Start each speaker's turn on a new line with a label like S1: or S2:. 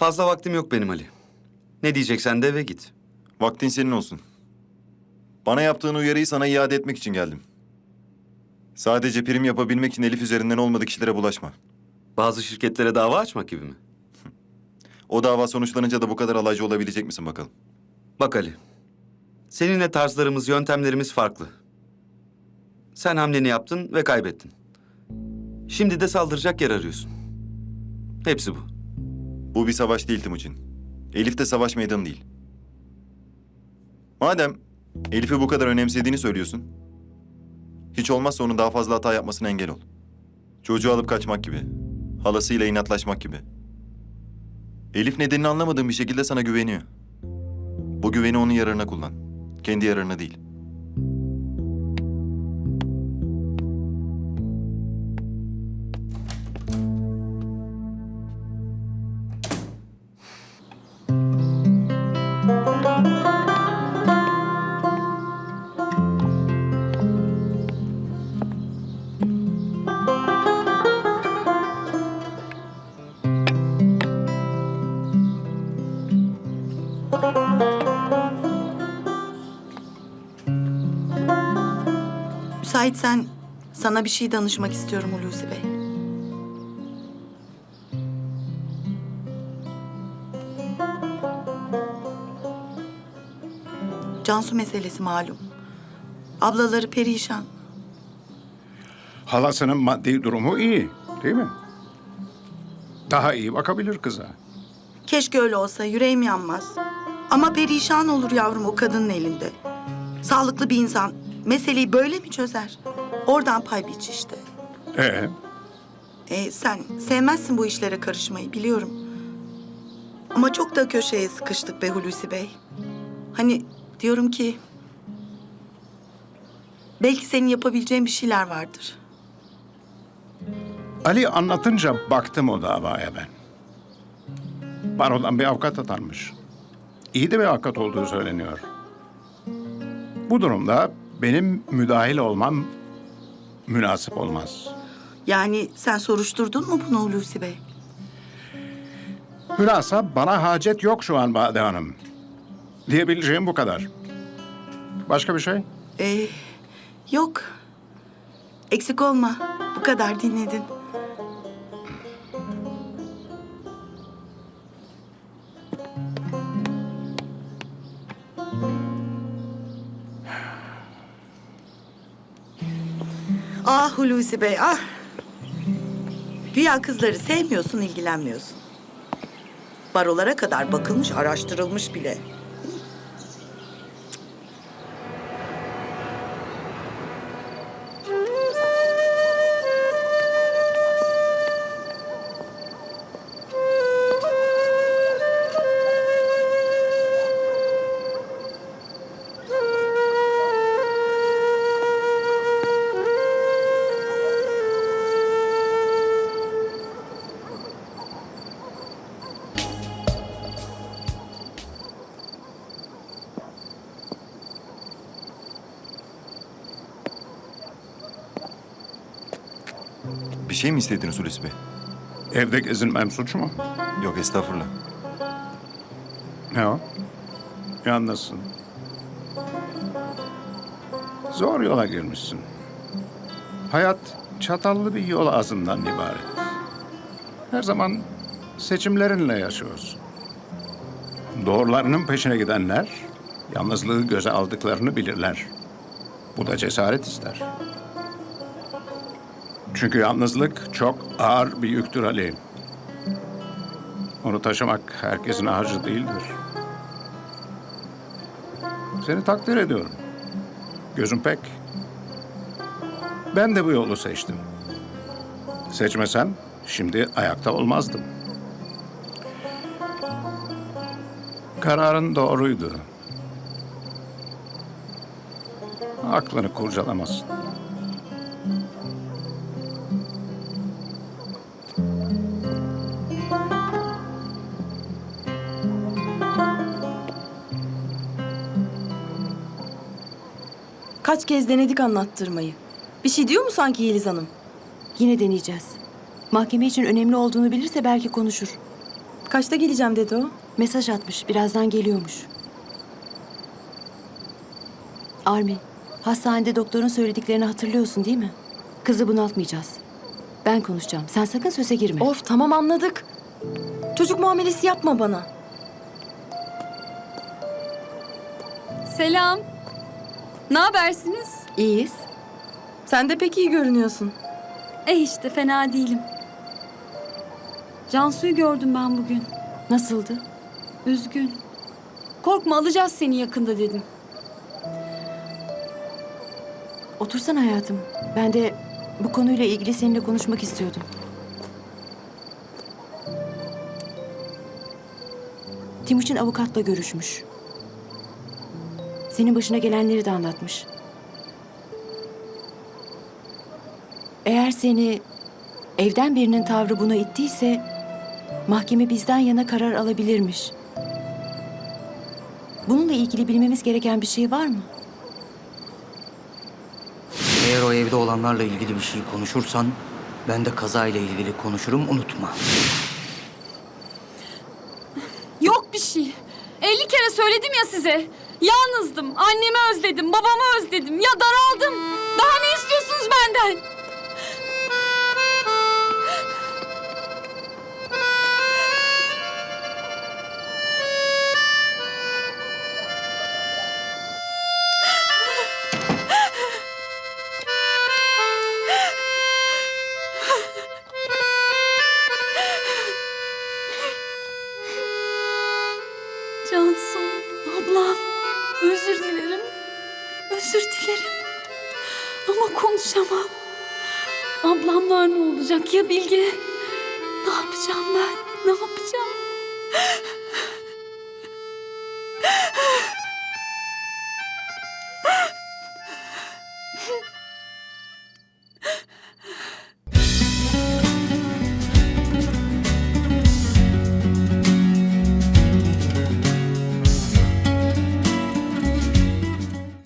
S1: Fazla vaktim yok benim Ali. Ne diyeceksen de eve git.
S2: Vaktin senin olsun. Bana yaptığın uyarıyı sana iade etmek için geldim. Sadece prim yapabilmek için Elif üzerinden olmadık işlere bulaşma.
S1: Bazı şirketlere dava açmak gibi mi?
S2: O dava sonuçlanınca da bu kadar alaycı olabilecek misin bakalım?
S1: Bak Ali. Seninle tarzlarımız, yöntemlerimiz farklı. Sen hamleni yaptın ve kaybettin. Şimdi de saldıracak yer arıyorsun. Hepsi bu.
S2: Bu bir savaş değil Timuçin. Elif de savaş meydanı değil. Madem Elif'i bu kadar önemsediğini söylüyorsun... ...hiç olmazsa onun daha fazla hata yapmasına engel ol. Çocuğu alıp kaçmak gibi. Halasıyla inatlaşmak gibi. Elif nedenini anlamadığın bir şekilde sana güveniyor. Bu güveni onun yararına kullan. Kendi yararına değil.
S3: Müsaitsen sana bir şey danışmak istiyorum Hulusi Bey. Cansu meselesi malum. Ablaları perişan.
S4: Halasının maddi durumu iyi, değil mi? Daha iyi bakabilir kıza.
S3: Keşke öyle olsa yüreğim yanmaz. Ama perişan olur yavrum o kadının elinde. Sağlıklı bir insan meseleyi böyle mi çözer? Oradan pay biç işte.
S4: Ee,
S3: E, sen sevmezsin bu işlere karışmayı biliyorum. Ama çok da köşeye sıkıştık be Hulusi Bey. Hani diyorum ki... Belki senin yapabileceğin bir şeyler vardır.
S4: Ali anlatınca baktım o davaya ben. Barodan bir avukat atanmış. İyi de bir avukat olduğu söyleniyor. Bu durumda benim müdahil olmam münasip olmaz.
S3: Yani sen soruşturdun mu bunu Hulusi Bey?
S4: Hülasa bana hacet yok şu an Bade Hanım. Diyebileceğim bu kadar. Başka bir şey?
S3: Ee, yok. Eksik olma. Bu kadar dinledin. Ah Hulusi Bey, ah. Güya kızları sevmiyorsun, ilgilenmiyorsun. Barolara kadar bakılmış, araştırılmış bile.
S2: Bir şey mi istediniz Hulusi Bey?
S4: Evde gezinmem suç mu?
S2: Yok estağfurullah.
S4: Ne o? Yalnızsın. Zor yola girmişsin. Hayat çatallı bir yol ağzından ibaret. Her zaman seçimlerinle yaşıyorsun. Doğrularının peşine gidenler yalnızlığı göze aldıklarını bilirler. Bu da cesaret ister. Çünkü yalnızlık çok ağır bir yüktür Ali. Onu taşımak herkesin harcı değildir. Seni takdir ediyorum. Gözün pek. Ben de bu yolu seçtim. Seçmesem şimdi ayakta olmazdım. Kararın doğruydu. Aklını kurcalamazsın.
S5: Kaç kez denedik anlattırmayı. Bir şey diyor mu sanki Yeliz Hanım?
S6: Yine deneyeceğiz. Mahkeme için önemli olduğunu bilirse belki konuşur.
S5: Kaçta geleceğim dedi o?
S6: Mesaj atmış. Birazdan geliyormuş. Armin, hastanede doktorun söylediklerini hatırlıyorsun değil mi? Kızı bunaltmayacağız. Ben konuşacağım. Sen sakın söze girme.
S5: Of tamam anladık. Çocuk muamelesi yapma bana.
S7: Selam. Ne habersiniz?
S6: İyiyiz.
S5: Sen de pek iyi görünüyorsun.
S7: Eh işte fena değilim. Cansu'yu gördüm ben bugün.
S6: Nasıldı?
S7: Üzgün. Korkma alacağız seni yakında dedim.
S6: Otursana hayatım. Ben de bu konuyla ilgili seninle konuşmak istiyordum. Timuçin avukatla görüşmüş. Senin başına gelenleri de anlatmış. Eğer seni evden birinin tavrı buna ittiyse mahkeme bizden yana karar alabilirmiş. Bununla ilgili bilmemiz gereken bir şey var mı?
S8: Eğer o evde olanlarla ilgili bir şey konuşursan ben de kazayla ilgili konuşurum unutma.
S7: Yok bir şey. 50 kere söyledim ya size. Yalnızdım. Annemi özledim. Babamı özledim. Ya daraldım. Daha ne istiyorsunuz benden? konuşamam. Ablamlar ne olacak ya Bilge? Ne yapacağım ben? Ne yapacağım?